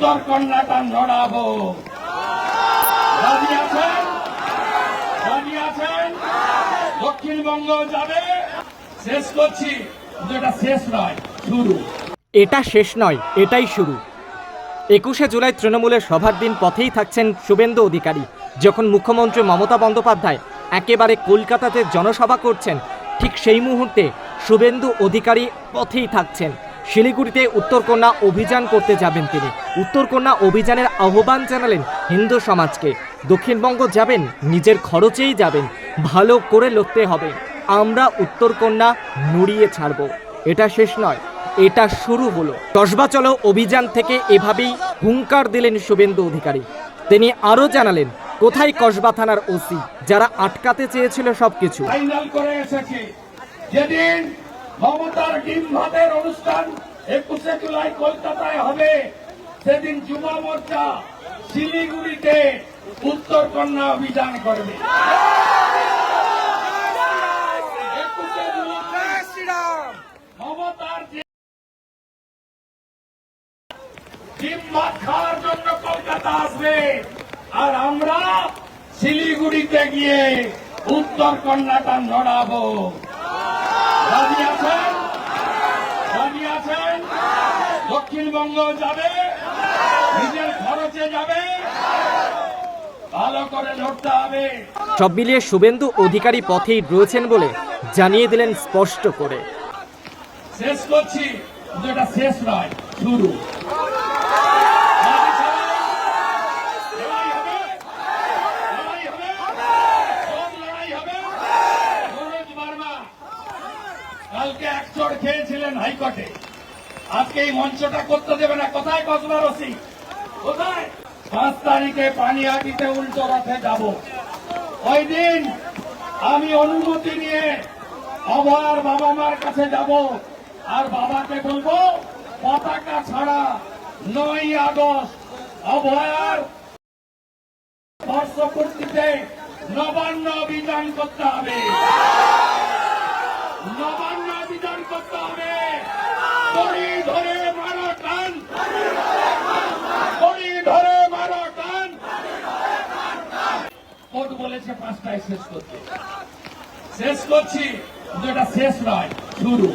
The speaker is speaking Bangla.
উত্তর কন্যাটা নড়াবো রাজি আছেন রাজি আছেন দক্ষিণবঙ্গ যাবে? শেষ করছি। শেষ নয়, শুরু। এটা শেষ নয়, এটাই শুরু। একুশে জুলাই তৃণমূলের সভার দিন পথেই থাকছেন শুভেন্দু অধিকারী। যখন মুখ্যমন্ত্রী মমতা বন্দ্যোপাধ্যায় একেবারে কলকাতাতে জনসভা করছেন, ঠিক সেই মুহূর্তে শুভেন্দু অধিকারী পথেই থাকছেন। শিলিগুড়িতে উত্তরকন্যা অভিযান করতে যাবেন তিনি। উত্তরকন্যা অভিযানের আহ্বান জানালেন হিন্দু সমাজকে। দক্ষিণবঙ্গ যাবেন, নিজের খরচেই যাবেন, ভালো করে লড়তে হবে। আমরা উত্তরকন্যা নুড়িয়ে ছাড়ব। এটা শেষ নয়, এটা শুরু হলো। কসবা চলো অভিযান থেকে এভাবেই হুঙ্কার দিলেন শুভেন্দু অধিকারী। তিনি আরও জানালেন, কোথায় কসবা থানার ওসি? যারা আটকাতে চেয়েছিল সবকিছু। মমতার ডিম ভাতের অনুষ্ঠান একুশে জুলাই কলকাতায় হবে। সেদিন যুব মোর্চা শিলিগুড়িতে উত্তর কন্যা অভিযান করবে। খাওয়ার জন্য কলকাতা আসবে, আর আমরা শিলিগুড়িতে গিয়ে উত্তর কন্যাটা নড়াবো। রাজি আছেন? রাজি আছেন? দক্ষিণবঙ্গ যাবে? নিজের খরচে যাবে? ভালো করে লড়তে হবে। সব মিলিয়ে শুভেন্দু অধিকারী পথেই রয়েছেন বলে জানিয়ে দিলেন স্পষ্ট করে। শেষ করছি। এটা শেষ নয় শুরু। চড় খেয়েছিলেন হাইকোর্টে। আজকে এই মঞ্চটা করতে দেবে না। কোথায় কসবা রসি? কোথায়? পাঁচ তারিখে পানিহাটিতে উল্টো রথে যাব। ওই দিন আমি অনুমতি নিয়ে অভয়ার বাবা মার কাছে যাব। আর বাবাকে বলব, পতাকা ছাড়া নয় আগস্ট অভয়ার বর্ষপূর্তিতে নবান্ন অভিযান করতে হবে। নবান্ন অভিযান করতে হবে দড়ি ধরে মারো টান দড়ি ধরে মারো টান কোর্ট বলেছে পাঁচটায় শেষ করতে। শেষ করছি কিন্তু এটা শেষ নয় শুরু।